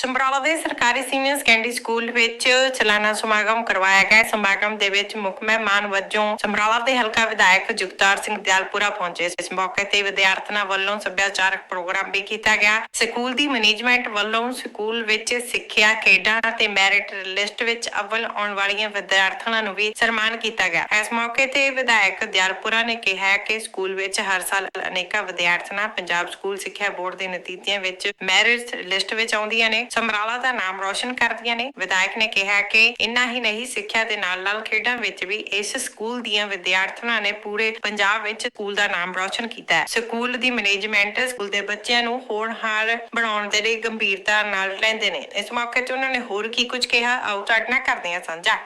ਸਮਰਾਲਾ ਦੇ ਸਰਕਾਰੀ senior secondary school ਵਿੱਚ ਸਾਲਾਨਾ ਸਮਾਗਮ ਕਰਵਾਇਆ ਗਿਆ। ਸਮਾਗਮ ਦੇ ਵਿੱਚ ਮੁੱਖ ਮਹਿਮਾਨ ਵਜੋਂ ਸਮਰਾਲਾ ਦੇ ਹਲਕਾ ਵਿਧਾਇਕ ਜੁਗਤਾਰ ਸਿੰਘ ਦਿਆਲਪੁਰਾ ਪਹੁੰਚੇ ਇਸ ਮੌਕੇ ਤੇ ਵਿਦਿਆਰਥੀਆਂ ਵੱਲੋਂ ਸੱਭਿਆਚਾਰਕ ਪ੍ਰੋਗਰਾਮ ਵੀ ਕੀਤਾ ਗਿਆ। ਸਕੂਲ ਦੀ ਮੈਨੇਜਮੈਂਟ ਵੱਲੋਂ ਸਕੂਲ ਵਿੱਚ ਸਿੱਖਿਆ, ਖੇਡਾਂ ਅਤੇ ਮੈਰਿਟ ਲਿਸਟ ਵਿੱਚ ਅਵਲ ਆਉਣ ਵਾਲੀਆਂ ਵਿਦਿਆਰਥਣਾਂ ਨੂੰ ਵੀ ਸਨਮਾਨ ਕੀਤਾ ਗਿਆ। ਇਸ ਮੌਕੇ ਤੇ ਵਿਧਾਇਕ ਦਿਆਲਪੁਰਾ ਨੇ ਕਿਹਾ ਕਿ ਸਕੂਲ ਵਿੱਚ ਹਰ ਸਾਲ ਅਨੇਕਾਂ ਵਿਦਿਆਰਥਣਾਂ ਪੰਜਾਬ ਸਕੂਲ ਸਿੱਖਿਆ ਬੋਰਡ ਦੇ ਨਤੀਜਿਆਂ ਵਿੱਚ ਮੈਰਿਟ ਲਿਸਟ ਵਿੱਚ ਆਉਂਦੀਆਂ ਨੇ। ਸਮਰਾਲਾ ਦਾ ਨਾਮ ਰੌਸ਼ਨ ਕਰਦੀਆਂ ਨੇ। ਵਿਧਾਇਕ ਨੇ ਕਿਹਾ ਕਿ ਇੰਨਾ ਹੀ ਨਹੀਂ ਸਿੱਖਿਆ ਦੇ ਨਾਲ-ਨਾਲ ਖੇਡਾਂ ਵਿੱਚ ਵੀ ਇਸ ਸਕੂਲ ਦੀਆਂ ਵਿਦਿਆਰਥਣਾਂ ਨੇ ਪੂਰੇ ਪੰਜਾਬ ਵਿੱਚ ਸਕੂਲ ਦਾ ਨਾਮ ਰੌਸ਼ਨ ਕੀਤਾ ਹੈ। ਸਕੂਲ ਦੀ ਮੈਨੇਜਮੈਂਟ ਸਕੂਲ ਦੇ ਬੱਚਿਆਂ ਨੂੰ ਹੋਣਹਾਰ ਬਣਾਉਣ ਦੇ ਲਈ ਗੰਭੀਰਤਾ ਨਾਲ ਲੈਂਦੇ ਨੇ। ਇਸ ਮੌਕੇ ਤੇ ਉਹਨਾਂ ਨੇ ਹੋਰ ਕੀ ਕੁਝ ਕਿਹਾ? ਆਓ ਤੁਹਾਡੇ ਨਾਲ ਕਰਦੇ ਹਾਂ ਸਾਂਝਾ।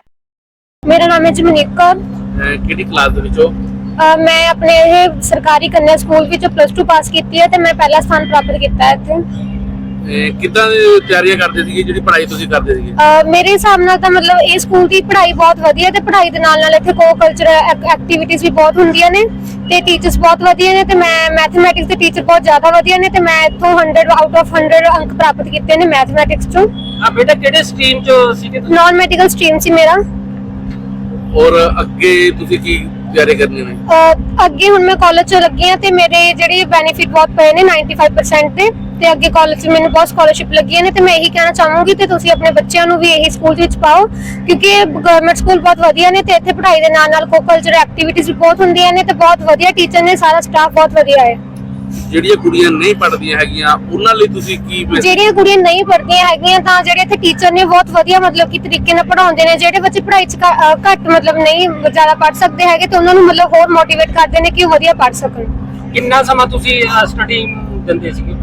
ਮੇਰਾ ਨਾਮ ਹੈ ਜਮਨੀਕ ਕੌਰ। ਕਿਹੜੀ ਕਲਾਸ ਦੇ ਵਿੱਚੋਂ ਅਹ ਮੈਂ ਆਪਣੇ ਇਹ ਸਰਕਾਰੀ ਕੰਨਿਆ ਸਕੂਲ ਵਿੱਚ ਪਲੱਸ 2 ਪਾਸ ਕੀਤੀ ਹੈ ਤੇ ਮੈਂ ਪਹਿਲਾ ਸਥਾਨ ਪ੍ਰਾਪਤ ਕੀਤਾ ਹੈ ਇੱਥੇ। ਕਿੱਦਾਂ ਦੀ ਤਿਆਰੀਆਂ ਕਰਦੇ ਸੀਗੇ? ਜਿਹੜੀ ਪੜ੍ਹਾਈ ਤੁਸੀਂ ਕਰਦੇ ਸੀਗੇ? ਮੇਰੇ ਹਿਸਾਬ ਨਾਲ ਤਾਂ ਮਤਲਬ ਇਹ ਸਕੂਲ ਦੀ ਪੜ੍ਹਾਈ ਬਹੁਤ ਵਧੀਆ ਤੇ ਪੜ੍ਹਾਈ ਦੇ ਨਾਲ ਨਾਲ ਇੱਥੇ ਕੋ ਕਲਚਰਲ ਐਕਟੀਵਿਟੀਜ਼ ਵੀ ਬਹੁਤ ਹੁੰਦੀਆਂ ਨੇ ਤੇ ਟੀਚਰਸ ਬਹੁਤ ਵਧੀਆ ਨੇ ਤੇ ਮੈਂ ਮੈਥਮੈਟਿਕਸ ਦੇ ਟੀਚਰ ਬਹੁਤ ਜ਼ਿਆਦਾ ਵਧੀਆ ਨੇ ਤੇ ਮੈਂ ਇੱਥੋਂ 100 ਆਊਟ ਆਫ 100 ਅੰਕ ਪ੍ਰਾਪਤ ਕੀਤੇ ਨੇ ਮੈਥਮੈਟਿਕਸ ਚੋਂ। ਆ ਬੇਟਾ ਕਿਹੜੇ ਸਟਰੀਮ ਚ ਸੀਗੇ ਤੁਸੀਂ? ਨਾਨ ਮੈਡੀਕਲ ਸਟਰੀਮ ਸੀ ਮੇਰਾ। ਔਰ ਅੱਗੇ ਤੁਸੀਂ ਕੀ ਤਿਆਰੀ ਕਰਨੀ ਨੇ? ਅਹ ਅੱਗੇ ਹੁਣ ਮੈਂ ਕਾਲਜ ਚ ਲੱਗੀ ਆ ਤੇ ਮੇਰੇ ਜਿਹੜੇ ਬੈਨੀਫਿਟ ਬਹੁਤ ਪਏ ਨੇ 95% ਤੇ ਤੇ ਅੱਗੇ ਕਾਲਜ ਚ ਮੈਨੂੰ ਬਹੁਤ ਸਕਾਲਰਸ਼ਿਪ ਲੱਗੀਆਂ ਨੇ ਤੇ ਮੈਂ ਇਹੀ ਕਹਿਣਾ ਚਾਹੂੰਗੀ ਤੇ ਤੁਸੀਂ ਆਪਣੇ ਬੱਚਿਆਂ ਨੂੰ ਵੀ ਇਹੀ ਸਕੂਲ ਵਿੱਚ ਪਾਓ ਕਿਉਂਕਿ ਗਵਰਨਮੈਂਟ ਸਕੂਲ ਬਹੁਤ ਵਧੀਆ ਨੇ ਤੇ ਇੱਥੇ ਪੜ੍ਹਾਈ ਦੇ ਨਾਲ ਨਾਲ ਕੋ ਕਲਚਰ ਐਕਟੀਵਿਟੀਜ਼ ਵੀ ਬਹੁਤ ਹੁੰਦੀਆਂ ਨੇ ਤੇ ਬਹੁਤ ਵਧੀਆ ਟੀਚਰ ਨੇ ਸਾਰਾ ਸਟਾਫ ਬਹੁਤ ਵਧੀਆ ਹੈ। ਜਿਹੜੀਆਂ ਕੁੜੀਆਂ ਨਹੀਂ ਪੜ੍ਹਦੀਆਂ ਹੈਗੀਆਂ ਉਹਨਾਂ ਲਈ ਤੁਸੀਂ ਕੀ ਜਿਹੜੀਆਂ ਕੁੜੀਆਂ ਨਹੀਂ ਪੜ੍ਹਦੀਆਂ ਹੈਗੀਆਂ ਤਾਂ ਜਿਹੜੇ ਇੱਥੇ ਟੀਚਰ ਨੇ ਬਹੁਤ ਵਧੀਆ ਮਤਲਬ ਕਿ ਤਰੀਕੇ ਨਾਲ ਪੜ੍ਹਾਉਂਦੇ ਨੇ ਜਿਹੜੇ ਬੱਚੇ ਪੜ੍ਹਾਈ ਚ ਘੱਟ ਮਤਲਬ ਨਹੀਂ ਜ਼ਿਆਦਾ ਪੜ੍ਹ ਸਕਦੇ ਹੈਗੇ ਤੇ ਉਹਨਾਂ ਨੂੰ ਮਤਲਬ ਹੋਰ ਮੋਟੀਵੇਟ ਕਰਦੇ ਨੇ ਕਿ ਉਹ ਵਧੀਆ ਪੜ੍ਹ ਸਕਣ। ਕਿੰਨਾ ਸਮਾਂ ਤੁਸੀਂ ਸਟੱਡੀ ਦਿੰਦੇ ਸੀਗੇ?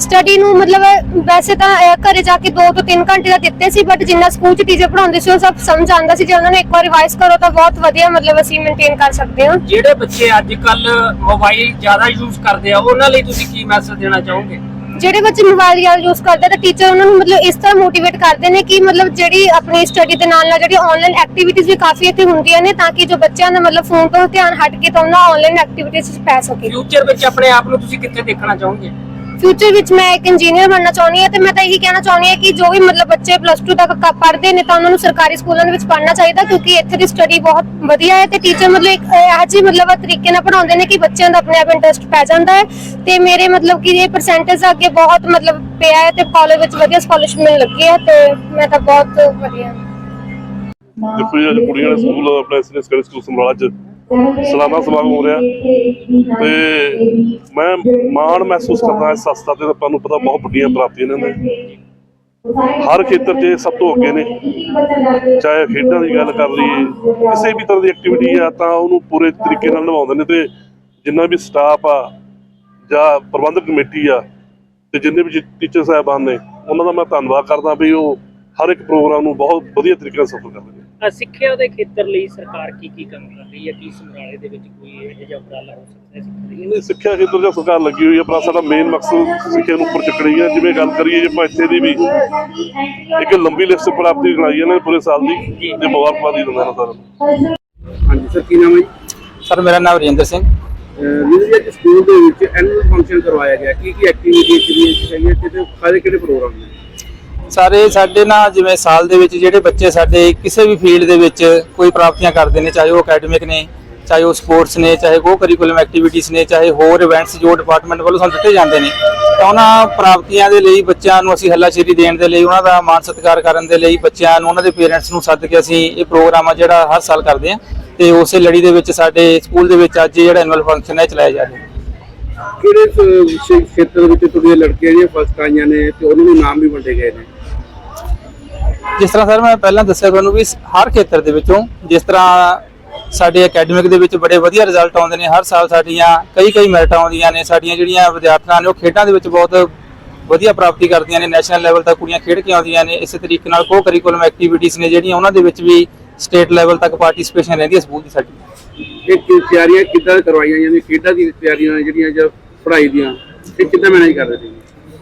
ਸਟੱਡੀ ਨੂੰ ਮਤਲਬ ਵੈਸੇ ਤਾਂ ਅਹ, ਘਰੇ ਜਾ ਕੇ 2 ਤੋਂ 3 ਘੰਟੇ ਦਾ ਦਿੱਤੇ ਸੀ ਬਟ ਜਿੰਨਾ ਸਕੂਲ 'ਚ ਟੀਚਰ ਪੜਾਉਂਦੇ ਸੀ ਉਹ ਸਭ ਸਮਝ ਆਉਂਦਾ ਸੀ। ਜੇ ਉਹਨਾਂ ਨੇ ਇੱਕ ਵਾਰ ਰਿਵਾਈਜ਼ ਕਰੋ ਤਾਂ ਬਹੁਤ ਵਧੀਆ ਮਤਲਬ ਅਸੀਂ ਮੇਨਟੇਨ ਕਰ ਸਕਦੇ ਹਾਂ। ਜਿਹੜੇ ਬੱਚੇ ਅੱਜ ਕੱਲ ਮੋਬਾਈਲ ਜ਼ਿਆਦਾ ਯੂਜ਼ ਕਰਦੇ ਆ ਉਹਨਾਂ ਲਈ ਤੁਸੀਂ ਕੀ ਮੈਸੇਜ ਦੇਣਾ ਚਾਹੋਗੇ? ਜਿਹੜੇ ਬੱਚੇ ਮੋਬਾਈਲ ਜ਼ਿਆਦਾ ਯੂਜ਼ ਕਰਦੇ ਤਾਂ ਟੀਚਰ ਉਹਨਾਂ ਨੂੰ ਮਤਲਬ ਇਸ ਤਰ੍ਹਾਂ ਮੋਟੀਵੇਟ ਕਰਦੇ ਨੇ ਕਿ ਮਤਲਬ ਜਿਹੜੀ ਆਪਣੀ ਸਟੱਡੀ ਦੇ ਨਾਲ ਨਾਲ ਜਿਹੜੀ ਆਨਲਾਈਨ ਐਕਟੀਵਿਟੀਜ਼ ਵੀ ਕਾਫੀ ਇੱਥੇ ਹੁੰਦੀਆਂ ਨੇ ਤਾਂ ਕਿ ਜੋ ਬੱਚਿਆਂ ਦਾ ਮਤਲਬ ਫੋਨ ਤੋਂ ਧਿਆਨ ਹਟ ਕੇ ਤਾਂ ਉਹਨਾਂ ਆਨਲਾਈਨ ਐਕਟੀਵਿਟੀਜ਼ 'ਚ ਪੈ ਸਕੇ। ਫਿਊਚਰ ਵਿੱਚ ਆਪਣੇ ਆਪ ਨੂੰ ਤੁਸੀਂ ਕਿੱਥੇ ਦੇਖਣਾ ਚਾਹੋਗੇ? ਫਿਊਚਰ ਵਿੱਚ ਮੈਂ ਇੱਕ ਇੰਜੀਨੀਅਰ ਬਣਨਾ ਚਾਹੁੰਦੀ ਹਾਂ ਤੇ ਮੈਂ ਤਾਂ ਇਹੀ ਕਹਿਣਾ ਚਾਹੁੰਦੀ ਹਾਂ ਕਿ ਜੋ ਵੀ ਮਤਲਬ ਬੱਚੇ ਪਲੱਸ 2 ਤੱਕ ਕ- ਪੜ੍ਹਦੇ ਨੇ ਤਾਂ ਉਹਨਾਂ ਨੂੰ ਸਰਕਾਰੀ ਸਕੂਲਾਂ ਦੇ ਵਿੱਚ ਪੜ੍ਹਨਾ ਚਾਹੀਦਾ ਕਿਉਂਕਿ ਇੱਥੇ ਦੀ ਸਟੱਡੀ ਬਹੁਤ ਵਧੀਆ ਹੈ ਤੇ ਟੀਚਰ ਮਤਲਬ ਇੱਕ ਇਹੋ ਜਿਹੀ ਮਤਲਬ ਤਰੀਕੇ ਨਾਲ ਪੜ੍ਹਾਉਂਦੇ ਨੇ ਕਿ ਬੱਚਿਆਂ ਦਾ ਆਪਣੇ ਆਪ ਇੰਟਰਸਟ ਪੈ ਜਾਂਦਾ ਹੈ ਤੇ ਮੇਰੇ ਮਤਲਬ ਕਿ ਇਹ ਪਰਸੈਂਟੇਜ ਅੱਗੇ ਬਹੁਤ ਮਤਲਬ ਪਿਆ ਹੈ ਤੇ ਕਾਲਜ ਵਿੱਚ ਵਧੀਆ ਸਕਾਲਰਸ਼ਿਪ ਮਿਲਣ ਲੱਗੀ ਹੈ ਤੇ ਮੈਂ ਤਾਂ ਬਹੁਤ ਵਧੀਆ। ਦੇਖੋ ਜੀ ਅੱਜ ਕੁੜੀਆਂ ਦੇ ਸਕੂਲ ਆਪਣੇ ਸੀਨੀਅਰ ਸਕੂਲ ਸਮਰਾਲਾ ਚ ਸਾਲਾਨਾ ਸਮਾਗਮ ਹੋ ਰਿਹਾ। ਤੇ ਮੈਂ ਮਾਣ ਮਹਿਸੂਸ ਕਰਦਾ ਇਸ ਸੰਸਥਾ ਤੇ ਆਪਾਂ ਨੂੰ ਪਤਾ ਬਹੁਤ ਵੱਡੀਆਂ ਪ੍ਰਾਪਤੀਆਂ ਇਹਨਾਂ ਨੇ ਹਰ ਖੇਤਰ 'ਚ ਸਭ ਤੋਂ ਅੱਗੇ ਨੇ। ਚਾਹੇ ਖੇਡਾਂ ਦੀ ਗੱਲ ਕਰ ਲਈਏ, ਕਿਸੇ ਵੀ ਤਰ੍ਹਾਂ ਦੀ ਐਕਟੀਵਿਟੀ ਆ, ਤਾਂ ਉਹਨੂੰ ਪੂਰੇ ਤਰੀਕੇ ਨਾਲ ਨਿਭਾਉਂਦੇ ਨੇ ਤੇ ਜਿੰਨਾ ਵੀ ਸਟਾਫ ਆ ਜਾਂ ਪ੍ਰਬੰਧਕ ਕਮੇਟੀ ਆ ਤੇ ਜਿੰਨੇ ਵੀ ਟੀਚਰ ਸਾਹਿਬਾਨ ਨੇ, ਉਹਨਾਂ ਦਾ ਮੈਂ ਧੰਨਵਾਦ ਕਰਦਾ ਵੀ ਉਹ ਹਰ ਇੱਕ ਪ੍ਰੋਗਰਾਮ ਨੂੰ ਬਹੁਤ ਵਧੀਆ ਤਰੀਕੇ ਨਾਲ ਸਫਲ ਕਰਦੇ ਨੇ। ਅ, ਸਿੱਖਿਆ ਦੇ ਖੇਤਰ ਲਈ ਸਰਕਾਰ ਕੀ ਕੀ ਕੰਮ ਕਰ ਰਹੀ ਹੈ? ਕੀ ਸਮਰਾਲੇ ਦੇ ਵਿੱਚ ਕੋਈ ਇਹੋ ਜਿਹਾ ਉਪਰਾਲਾ ਹੋ ਸਕਦਾ ਹੈ ਸਿੱਖਿਆ ਲਈ? ਇਹ ਸਿੱਖਿਆ ਖੇਤਰ 'ਚ ਸਰਕਾਰ ਲੱਗੀ ਹੋਈ ਹੈ ਪਰ ਸਾਡਾ ਮੇਨ ਮਕਸਦ ਸਿੱਖਿਆ ਨੂੰ ਉੱਪਰ ਚੱਕਣੀ ਹੈ। ਜਿਵੇਂ ਗੱਲ ਕਰੀਏ ਜੇ ਆਪਾਂ ਇੱਥੇ ਦੀ ਵੀ ਇੱਕ ਲੰਬੀ ਲਿਸਟ ਪ੍ਰਾਪਤੀ ਬਣਾਈ ਹੈ ਨਾ ਪੂਰੇ ਸਾਲ ਦੀ ਤੇ ਮੁਬਾਰਕਬਾਦ ਹੀ ਦਿੰਦਾ ਨਾ ਸਾਰਿਆਂ ਨੂੰ ਹਾਂਜੀ ਸਰ ਕੀ ਨਾਮ ਹੈ ਜੀ? ਸਰ ਮੇਰਾ ਨਾਮ ਰਜਿੰਦਰ ਸਿੰਘ। ਵੀਰ ਜੀ ਸਕੂਲ ਦੇ ਵਿੱਚ ਐਨੂਅਲ ਫੰਕਸ਼ਨ ਕਰਵਾਇਆ ਗਿਆ। ਕੀ ਕੀ ਐਕਟੀਵਿਟੀ ਕਿਹੜੀ ਚਾਹੀਏ ਤੇ ਕਿਹੜੇ ਕਿਹੜੇ ਪ੍ਰੋਗਰਾਮ ਨੇ? ਸਾਰੇ ਸਾਡੇ ਨਾਲ ਜਿਵੇਂ ਸਾਲ ਦੇ ਵਿੱਚ ਜਿਹੜੇ ਬੱਚੇ ਸਾਡੇ ਕਿਸੇ ਵੀ ਫੀਲਡ ਦੇ ਵਿੱਚ ਕੋਈ ਪ੍ਰਾਪਤੀਆਂ ਕਰਦੇ ਨੇ, ਚਾਹੇ ਉਹ ਅਕੈਡਮਿਕ ਨੇ, ਚਾਹੇ ਉਹ ਸਪੋਰਟਸ ਨੇ, ਚਾਹੇ ਉਹ ਕਰਿਕੂਲਮ ਐਕਟੀਵਿਟੀਜ਼ ਨੇ, ਚਾਹੇ ਹੋਰ ਇਵੈਂਟਸ ਜੋ ਡਿਪਾਰਟਮੈਂਟ ਵੱਲੋਂ ਸਾਨੂੰ ਦਿੱਤੇ ਜਾਂਦੇ ਨੇ, ਤਾਂ ਉਹਨਾਂ ਪ੍ਰਾਪਤੀਆਂ ਦੇ ਲਈ ਬੱਚਿਆਂ ਨੂੰ ਅਸੀਂ ਹੱਲਾਸ਼ੇਰੀ ਦੇਣ ਦੇ ਲਈ, ਉਹਨਾਂ ਦਾ ਮਾਣ ਸਤਿਕਾਰ ਕਰਨ ਦੇ ਲਈ ਬੱਚਿਆਂ ਨੂੰ, ਉਹਨਾਂ ਦੇ ਪੇਰੈਂਟਸ ਨੂੰ ਸੱਦ ਕੇ ਅਸੀਂ ਇਹ ਪ੍ਰੋਗਰਾਮ ਆ ਜਿਹੜਾ ਹਰ ਸਾਲ ਕਰਦੇ ਹਾਂ ਤੇ ਉਸੇ ਲੜੀ ਦੇ ਵਿੱਚ ਸਾਡੇ ਸਕੂਲ ਦੇ ਵਿੱਚ ਅੱਜ ਜਿਹੜਾ ਐਨੂਅਲ ਫੰਕਸ਼ਨ ਹੈ ਚਲਾਇਆ ਜਾ ਰਿਹਾ ਹੈ। ਕਿਹੜੇ ਖੇਤਰ ਵਿੱਚ ਤੁਹਾਡੀਆਂ ਲੜਕੀਆਂ ਜਿਹੜੀਆਂ ਫਸਟ ਆਈਆਂ ਨੇ ਤੇ ਉਹਨਾਂ ਨੂੰ ਨਾਮ ਵੀ ਵੰਡੇ ਗਏ ਨੇ? ਜਿਸ ਤਰ੍ਹਾਂ ਸਰ ਮੈਂ ਪਹਿਲਾਂ ਦੱਸਿਆ ਤੁਹਾਨੂੰ ਵੀ ਹਰ ਖੇਤਰ ਦੇ ਵਿੱਚੋਂ ਜਿਸ ਤਰ੍ਹਾਂ ਸਾਡੇ ਅਕੈਡਮਿਕ ਦੇ ਵਿੱਚ ਬੜੇ ਵਧੀਆ ਰਿਜ਼ਲਟ ਆਉਂਦੇ ਨੇ ਹਰ ਸਾਲ ਸਾਡੀਆਂ ਕਈ ਕਈ ਮੈਰਿਟ ਆਉਂਦੀਆਂ ਨੇ ਸਾਡੀਆਂ ਜਿਹੜੀਆਂ ਵਿਦਿਆਰਥਣਾਂ ਨੇ ਉਹ ਖੇਡਾਂ ਦੇ ਵਿੱਚ ਬਹੁਤ ਵਧੀਆ ਪ੍ਰਾਪਤੀ ਕਰਦੀਆਂ ਨੇ ਨੈਸ਼ਨਲ ਲੈਵਲ ਤੱਕ ਕੁੜੀਆਂ ਖੇਡ ਕੇ ਆਉਂਦੀਆਂ ਨੇ ਇਸੇ ਤਰੀਕੇ ਨਾਲ ਕੋ ਕਰਿਕੂਲਮ ਐਕਟੀਵਿਟੀਜ਼ ਨੇ ਜਿਹੜੀਆਂ ਉਹਨਾਂ ਦੇ ਵਿੱਚ ਵੀ ਸਟੇਟ ਲੈਵਲ ਤੱਕ ਪਾਰਟਿਸਿਪੇਸ਼ਨ ਰਹਿੰਦੀ ਹੈ ਸਕੂਲ ਦੀ ਸਾਡੀ। ਇਹ ਕੀ ਤਿਆਰੀਆਂ ਕਿੱਦਾਂ ਕਰਵਾਈਆਂ ਜਾਂਦੀਆਂ ਖੇਡਾਂ ਦੀ ਤਿਆਰੀਆਂ ਜਿਹੜੀਆਂ ਜਾਂ ਪੜ੍ਹਾਈ ਦੀਆਂ ਇਹ ਕਿੱਦਾਂ ਮੈਨੇਜ ਕਰਦੇ ਸੀ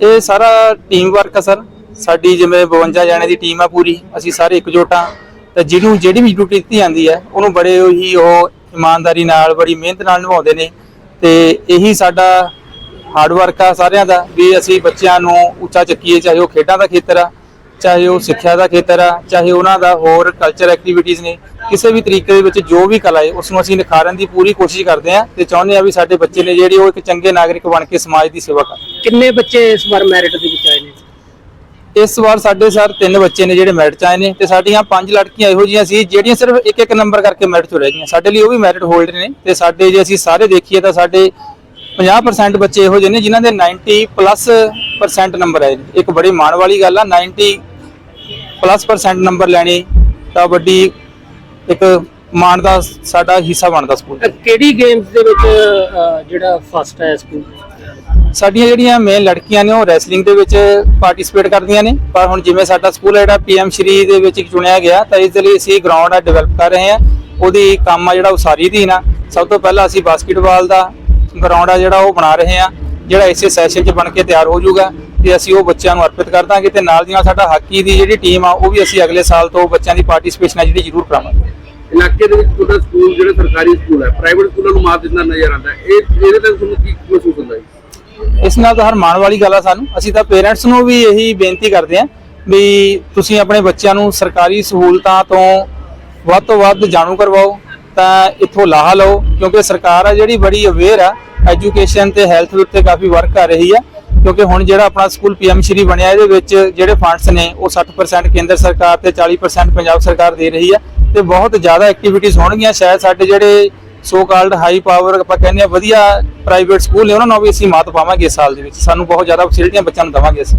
ਇਹ ਸਾਰਾ ਟੀਮ ਵਰਕ ਆ ਸਰ। ਸਾਡੀ ਜਿਵੇਂ 52 ਜਾਣੇ ਦੀ ਟੀਮ ਆ ਪੂਰੀ, ਅਸੀਂ ਸਾਰੇ ਇਕਜੁੱਟ ਆ ਤੇ ਜਿਹਨੂੰ ਜਿਹੜੀ ਵੀ ਡਿਊਟੀ ਦਿੱਤੀ ਜਾਂਦੀ ਹੈ, ਉਹਨੂੰ ਬੜੇ ਹੀ ਉਹ ਇਮਾਨਦਾਰੀ ਨਾਲ, ਬੜੀ ਮਿਹਨਤ ਨਾਲ ਨਿਭਾਉਂਦੇ ਨੇ। ਤੇ ਇਹੀ ਸਾਡਾ ਹਾਰਡ ਵਰਕ ਆ ਸਾਰਿਆਂ ਦਾ, ਵੀ ਅਸੀਂ ਬੱਚਿਆਂ ਨੂੰ ਉੱਚਾ ਚੱਕੀਏ, ਚਾਹੇ ਉਹ ਖੇਡਾਂ ਦਾ ਖੇਤਰ ਆ, ਚਾਹੇ ਉਹ ਸਿੱਖਿਆ ਦਾ ਖੇਤਰ ਆ, ਚਾਹੇ ਉਹਨਾਂ ਦਾ ਹੋਰ ਕਲਚਰ ਐਕਟੀਵਿਟੀਜ਼ ਨੇ। ਕਿਸੇ ਵੀ ਤਰੀਕੇ ਦੇ ਵਿੱਚ ਜੋ ਵੀ ਕਲਾ ਹੈ ਉਸ ਨੂੰ ਅਸੀਂ ਨਿਖਾਰਨ ਦੀ ਪੂਰੀ ਕੋਸ਼ਿਸ਼ ਕਰਦੇ ਹਾਂ ਤੇ ਚਾਹੁੰਦੇ ਹਾਂ ਵੀ ਸਾਡੇ ਬੱਚੇ ਨੇ ਜਿਹੜੇ ਉਹ ਇੱਕ ਚੰਗੇ ਨਾਗਰਿਕ ਬਣ ਕੇ ਸਮਾਜ ਦੀ ਸੇਵਾ ਕਰਨ ਕਿੰਨੇ ਬੱਚੇ ਇਸ ਵਾਰ ਮੈਰਿਟ ਦੀ ਇਸ ਵਾਰ ਸਾਡੇ ਸਰ ਤਿੰਨ ਬੱਚੇ ਨੇ ਜਿਹੜੇ ਮੈਰਿਟ ਚ ਆਏ ਨੇ ਤੇ ਸਾਡੀਆਂ ਪੰਜ ਲੜਕੀਆਂ ਇਹੋ ਜਿਹੀਆਂ ਸੀ, ਜਿਹੜੀਆਂ ਸਿਰਫ ਇੱਕ ਇੱਕ ਨੰਬਰ ਕਰਕੇ ਮੈਰਿਟ ਚ ਰਹਿ ਗਈਆਂ। ਸਾਡੇ ਲਈ ਉਹ ਵੀ ਮੈਰਿਟ ਹੋਲਡਰ ਨੇ ਤੇ ਸਾਡੇ ਜੇ ਅਸੀਂ ਸਾਰੇ ਦੇਖੀਏ ਤਾਂ ਸਾਡੇ 50% ਬੱਚੇ ਇਹੋ ਜਿਹੇ ਨੇ ਜਿਨ੍ਹਾਂ ਦੇ 90 ਪਲੱਸ ਪਰਸੈਂਟ ਨੰਬਰ ਆਏ ਨੇ। ਇੱਕ ਬੜੀ ਮਾਣ ਵਾਲੀ ਗੱਲ ਆ 90 ਪਲੱਸ ਪਰਸੈਂਟ ਨੰਬਰ ਲੈਣੇ ਤਾਂ ਵੱਡੀ ਇੱਕ ਮਾਣ ਦਾ ਸਾਡਾ ਹਿੱਸਾ ਬਣਦਾ ਸਕੂਲ ਕਿਹੜੀ ਗੇਮਸ ਦੇ ਵਿੱਚ ਜਿਹੜਾ ਫਸਟ ਹੈ ਸਕੂਲ? ਸਾਡੀਆਂ ਜਿਹੜੀਆਂ ਮੇਨ ਲੜਕੀਆਂ ਨੇ ਉਹ ਰੈਸਲਿੰਗ ਦੇ ਵਿੱਚ ਪਾਰਟਿਸਿਪੇਟ ਕਰਦੀਆਂ ਨੇ। ਪਰ ਹੁਣ ਜਿਵੇਂ ਸਾਡਾ ਸਕੂਲ ਹੈ ਜਿਹੜਾ ਪੀਐਮ ਸ਼੍ਰੀ ਦੇ ਵਿੱਚ ਚੁਣਿਆ ਗਿਆ, ਤਾਂ ਇਸ ਦੇ ਲਈ ਅਸੀਂ ਗਰਾਊਂਡ ਆ ਡਿਵੈਲਪ ਕਰ ਰਹੇ ਹਾਂ। ਉਹਦੀ ਕੰਮ ਆ ਜਿਹੜਾ ਉਸਾਰੀ ਦੀ ਨਾ। ਸਭ ਤੋਂ ਪਹਿਲਾਂ ਅਸੀਂ ਬਾਸਕਟਬਾਲ ਦਾ ਗਰਾਊਂਡ ਆ ਜਿਹੜਾ ਉਹ ਬਣਾ ਰਹੇ ਹਾਂ, ਜਿਹੜਾ ਇਸੇ ਸੈਸ਼ਨ 'ਚ ਬਣ ਕੇ ਤਿਆਰ ਹੋ ਜਾਊਗਾ ਤੇ ਅਸੀਂ ਉਹ ਬੱਚਿਆਂ ਨੂੰ ਅਰਪਿਤ ਕਰ ਦਾਂਗੇ ਤੇ ਨਾਲ ਦੀ ਨਾਲ ਸਾਡਾ ਹਾਕੀ ਦੀ ਜਿਹੜੀ ਟੀਮ ਆ, ਉਹ ਵੀ ਅਸੀਂ ਅਗਲੇ ਸਾਲ ਤੋਂ ਬੱਚਿਆਂ ਦੀ ਪਾਰਟਿਸਿਪੇਸ਼ਨ ਆ ਜਿਹੜੀ ਜ਼ਰੂਰ ਕਰਾਵਾਂਗੇ। ਇਲਾਕੇ ਦੇ ਵਿੱਚ ਤੁਹਾਡਾ ਸਕੂਲ ਜਿਹੜੇ ਸਰਕਾਰੀ ਸਕੂਲ ਹੈ ਪ੍ਰਾਈਵੇਟ ਸਕੂਲਾਂ ਨੂੰ ਮਾਤ ਦਿੰਦਾ ਨਜ਼ਰ ਆਉਂਦਾ ਇਹ ਇਹਦੇ ਤੇ ਤੁਹਾਨੂੰ ਕੀ ਮਹਿਸੂਸ ਹੁੰਦਾ ਹੈ ਇਸ ਨਾਲ ਤਾਂ ਹਰ ਮਾਣ ਵਾਲੀ ਗੱਲ ਆ ਸਾਨੂੰ। ਅਸੀਂ ਤਾਂ ਪੇਰੈਂਟਸ ਨੂੰ ਵੀ ਇਹੀ ਬੇਨਤੀ ਕਰਦੇ ਹਾਂ ਵੀ ਤੁਸੀਂ ਆਪਣੇ ਬੱਚਿਆਂ ਨੂੰ ਸਰਕਾਰੀ ਸਹੂਲਤਾਂ ਤੋਂ ਵੱਧ ਤੋਂ ਵੱਧ ਜਾਣੂ ਕਰਵਾਓ, ਤਾਂ ਇੱਥੋਂ ਲਾਹਾ ਲਓ, ਕਿਉਂਕਿ ਸਰਕਾਰ ਆ ਜਿਹੜੀ ਬੜੀ ਅਵੇਅਰ ਆ ਐਜੂਕੇਸ਼ਨ ਤੇ ਹੈਲਥ ਦੇ ਉੱਤੇ ਕਾਫੀ ਵਰਕ ਕਰ ਰਹੀ ਆ, ਕਿਉਂਕਿ ਹੁਣ ਜਿਹੜਾ ਆਪਣਾ ਸਕੂਲ ਪੀਐਮ ਸ਼੍ਰੀ ਬਣਿਆ, ਇਹਦੇ ਵਿੱਚ ਜਿਹੜੇ ਫੰਡਸ ਨੇ, ਉਹ 60% ਕੇਂਦਰ ਸਰਕਾਰ ਤੇ 40% ਪੰਜਾਬ ਸਰਕਾਰ ਦੇ ਰਹੀ ਆ, ਤੇ ਬਹੁਤ ਜ਼ਿਆਦਾ ਐਕਟੀਵਿਟੀਜ਼ ਹੋਣਗੀਆਂ। ਸ਼ਾਇਦ ਸਾਡੇ ਜਿਹੜੇ ਸੋ ਕਾਲਡ ਹਾਈ ਪਾਵਰ ਆਪਾਂ ਕਹਿੰਦੇ ਆ ਵਧੀਆ ਪ੍ਰਾਈਵੇਟ ਸਕੂਲ ਨੇ ਉਹਨਾਂ ਨੂੰ ਵੀ ਅਸੀਂ ਮਾਤ ਪਾਵਾਂਗੇ ਇਸ ਸਾਲ ਦੇ ਵਿੱਚ। ਸਾਨੂੰ ਬਹੁਤ ਜ਼ਿਆਦਾ ਫੈਸਿਲਿਟੀਆਂ ਬੱਚਿਆਂ ਨੂੰ ਦੇਵਾਂਗੇ ਅਸੀਂ।